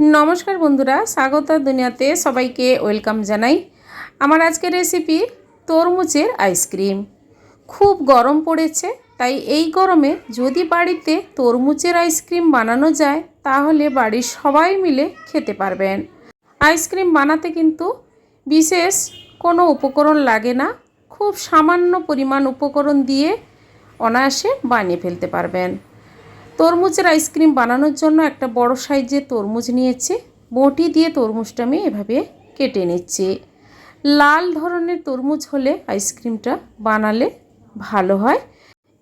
নমস্কার বন্ধুরা, স্বাগত দুনিয়াতে সবাইকে ওয়েলকাম জানাই। আমার আজকের রেসিপি তরমুজের আইসক্রিম খুব গরম পড়েছে, তাই এই গরমে যদি বাড়িতে তরমুজের আইসক্রিম বানানো যায়, তাহলে বাড়ির সবাই মিলে খেতে পারবেন। আইসক্রিম বানাতে কিন্তু বিশেষ কোনো উপকরণ লাগে না, খুব সামান্য পরিমাণ উপকরণ দিয়ে অনায়াসে বানিয়ে ফেলতে পারবেন। তরমুজের আইসক্রিম বানানোর জন্য একটা বড় সাইজের তরমুজ নিয়েছি। বটি দিয়ে তরমুজটা আমি এভাবে কেটে নিচ্ছি। লাল ধরনের তরমুজ হলে আইসক্রিমটা বানালে ভালো হয়।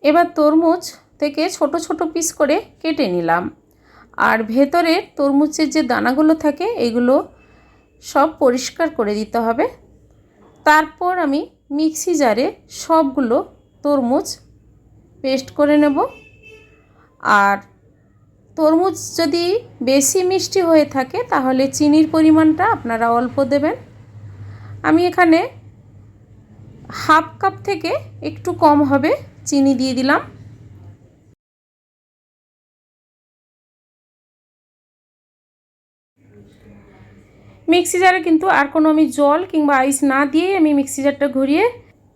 এবার তরমুজ থেকে ছোট ছোট পিস করে কেটে নিলাম। আর ভেতরে তরমুজের যে দানাগুলো থাকে, এগুলো সব পরিষ্কার করে দিতে হবে। তারপর আমি মিক্সি জারে সবগুলো তরমুজ পেস্ট করে নেব। আর তরমুজ যদি বেশি মিষ্টি হয়ে থাকে, তাহলে চিনির পরিমাণটা আপনারা অল্প দেবেন। আমি এখানে হাফ কাপ থেকে একটু কম হবে চিনি দিয়ে দিলাম। মিক্সি জারে কিন্তু আর কোনো আমি জল কিংবা আইস না দিয়েই আমি মিক্সি জারটা ঘুরিয়ে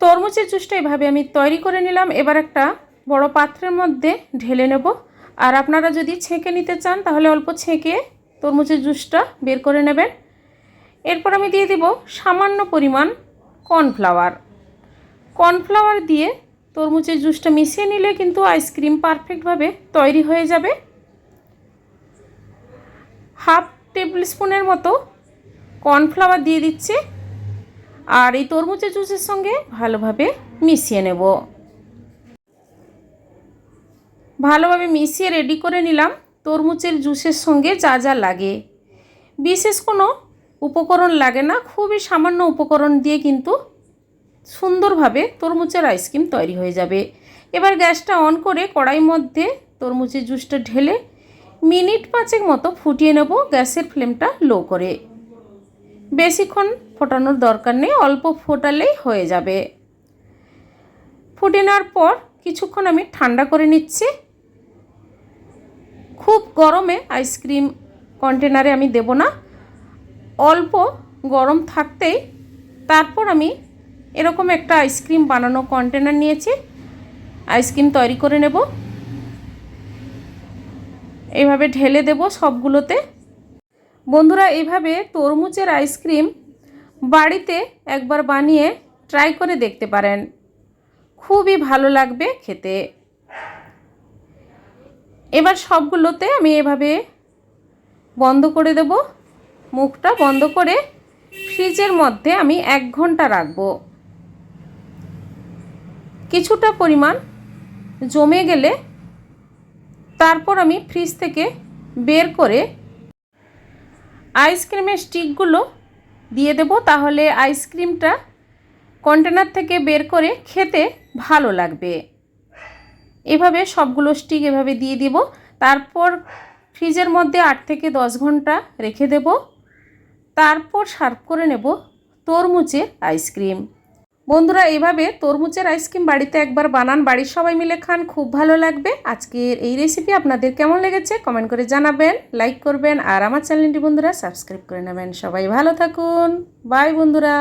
তরমুজের জুসটা এভাবে আমি তৈরি করে নিলাম। এবার একটা বড় পাত্রের মধ্যে ঢেলে নেব। আর আপনারা যদি ছেঁকে নিতে চান, তাহলে অল্প ছেঁকে তরমুজের জুসটা বের করে নেবেন। এরপর আমি দিয়ে দিব সামান্য পরিমাণ কর্নফ্লাওয়ার। কর্নফ্লাওয়ার দিয়ে তরমুজের জুসটা মিশিয়ে নিলে কিন্তু আইসক্রিম পারফেক্টভাবে তৈরি হয়ে যাবে। হাফ টেবিল স্পুনের মতো কর্নফ্লাওয়ার দিয়ে দিচ্ছি। আর এই তরমুজের জুসের সঙ্গে ভালোভাবে মিশিয়ে নেব। ভালোভাবে মিশিয়ে রেডি করে নিলাম। তরমুজের জুসের সঙ্গে যা যা লাগে। বিশেষ কোনো উপকরণ লাগে না, খুবই সামান্য উপকরণ দিয়ে কিন্তু সুন্দরভাবে তরমুজের আইসক্রিম তৈরি হয়ে যাবে। এবার গ্যাসটা অন করে কড়াই মধ্যে তরমুজের জুসটা ঢেলে মিনিট পাঁচেক মতো ফুটিয়ে নেব গ্যাসের ফ্লেমটা লো করে। বেশিক্ষণ ফোটানোর দরকার নেই, অল্প ফোটালেই হয়ে যাবে। ফুটে নেওয়ার পর কিছুক্ষণ আমি ঠান্ডা করে নিচ্ছি। খুব গরমে আইসক্রিম কন্টেনারে আমি দেব না। অল্প গরম থাকতেই তারপর আমি এরকম একটা আইসক্রিম বানানো কন্টেনার নিয়েছি। আইসক্রিম তৈরি করে নেব। এইভাবে ঢেলে দেব সবগুলোতে। বন্ধুরা এইভাবে তরমুজের আইসক্রিম বাড়িতে একবার বানিয়ে ট্রাই করে দেখতে পারেন। খুবই ভালো লাগবে খেতে। এবার সবগুলোতে আমি এভাবে বন্ধ করে দেব। মুখটা বন্ধ করে ফ্রিজের মধ্যে আমি এক ঘণ্টা রাখব। কিছুটা পরিমাণ জমে গেলে তারপর আমি ফ্রিজ থেকে বের করে আইসক্রিমের স্টিকগুলো দিয়ে দেব। তাহলে আইসক্রিমটা কন্টেনার থেকে বের করে খেতে ভালো লাগবে। এভাবে সবগুলো স্টিক এভাবে দিয়ে দিব। তারপর ফ্রিজের মধ্যে আট থেকে দশ ঘণ্টা রেখে দেব। তারপর সার্ভ করে নেব তরমুজের আইসক্রিম বন্ধুরা, এভাবে তরমুজের আইসক্রিম বাড়িতে একবার বানান। বাড়ির সবাই মিলে খান, খুব ভালো লাগবে। আজকের এই রেসিপি আপনাদের কেমন লেগেছে কমেন্ট করে জানাবেন লাইক করবেন, আর আমার চ্যানেলটি বন্ধুরা সাবস্ক্রাইব করে নেবেন। সবাই ভালো থাকুন। বাই বন্ধুরা।